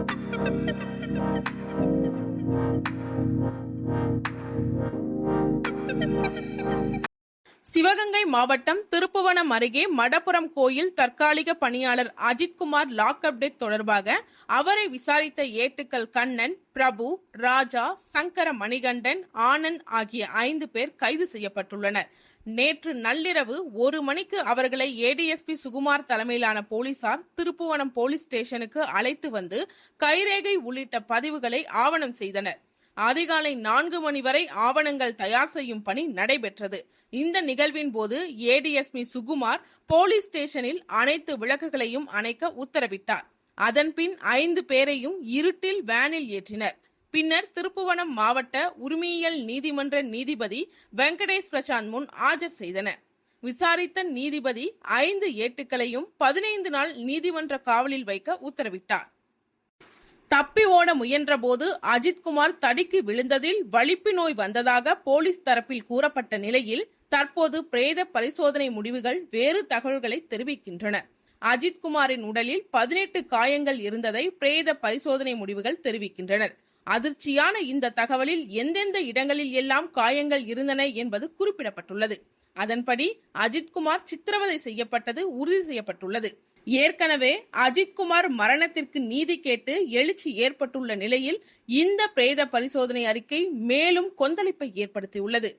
ハハハハ! சிவகங்கை மாவட்டம் திருப்புவனம் அருகே மடப்புரம் கோயில் தற்காலிக பணியாளர் அஜித்குமார் லாக்அப் டெத் தொடர்பாக அவரை விசாரித்த ஏட்டுக்கள் கண்ணன் பிரபு ராஜா சங்கர மணிகண்டன் ஆனந்த் ஆகிய ஐந்து பேர் கைது செய்யப்பட்டுள்ளனர். நேற்று நள்ளிரவு ஒரு மணிக்கு அவர்களை ஏடிஎஸ்பி சுகுமார் தலைமையிலான போலீசார் திருப்புவனம் போலீஸ் ஸ்டேஷனுக்கு அழைத்து வந்து கைரேகை உள்ளிட்ட பதிவுகளை ஆவணம் செய்தனர். அதிகாலை நான்கு மணி வரை ஆவணங்கள் தயார் செய்யும் பணி நடைபெற்றது. இந்த நிகழ்வின் போது ஏடிஎஸ்பி சுகுமார் போலீஸ் ஸ்டேஷனில் அனைத்து விளக்குகளையும் அணைக்க உத்தரவிட்டார். அதன்பின் ஐந்து பேரையும் இருட்டில் வேனில் ஏற்றினர். பின்னர் திருப்புவனம் மாவட்ட உரிமையியல் நீதிமன்ற நீதிபதி வெங்கடேஷ் பிரசாந்த் முன் ஆஜர் செய்தனர். விசாரித்த நீதிபதி ஐந்து ஏட்டுக்களையும் பதினைந்து நாள் நீதிமன்ற காவலில் வைக்க உத்தரவிட்டார். தப்பி ஓட முயன்றபோது அஜித்குமார் தடிக்கு விழுந்ததில் வலிப்பு நோய் வந்ததாக போலீஸ் தரப்பில் கூறப்பட்ட நிலையில் தற்போது பிரேத பரிசோதனை முடிவுகள் வேறு தகவல்களை தெரிவிக்கின்றன. அஜித்குமாரின் உடலில் பதினெட்டு காயங்கள் இருந்ததை பிரேத பரிசோதனை முடிவுகள் தெரிவிக்கின்றனர். அதிர்ச்சியான இந்த தகவலில் எந்தெந்த இடங்களில் எல்லாம் காயங்கள் இருந்தன என்பது குறிப்பிடப்பட்டுள்ளது. அதன்படி அஜித்குமார் சித்திரவதை செய்யப்பட்டது உறுதி செய்யப்பட்டுள்ளது. ஏற்கனவே அஜித்குமார் மரணத்திற்கு நீதி கேட்டு எழுச்சி ஏற்பட்டுள்ள நிலையில் இந்த பிரேத பரிசோதனை அறிக்கை மேலும் கொந்தளிப்பை ஏற்படுத்தியுள்ளது.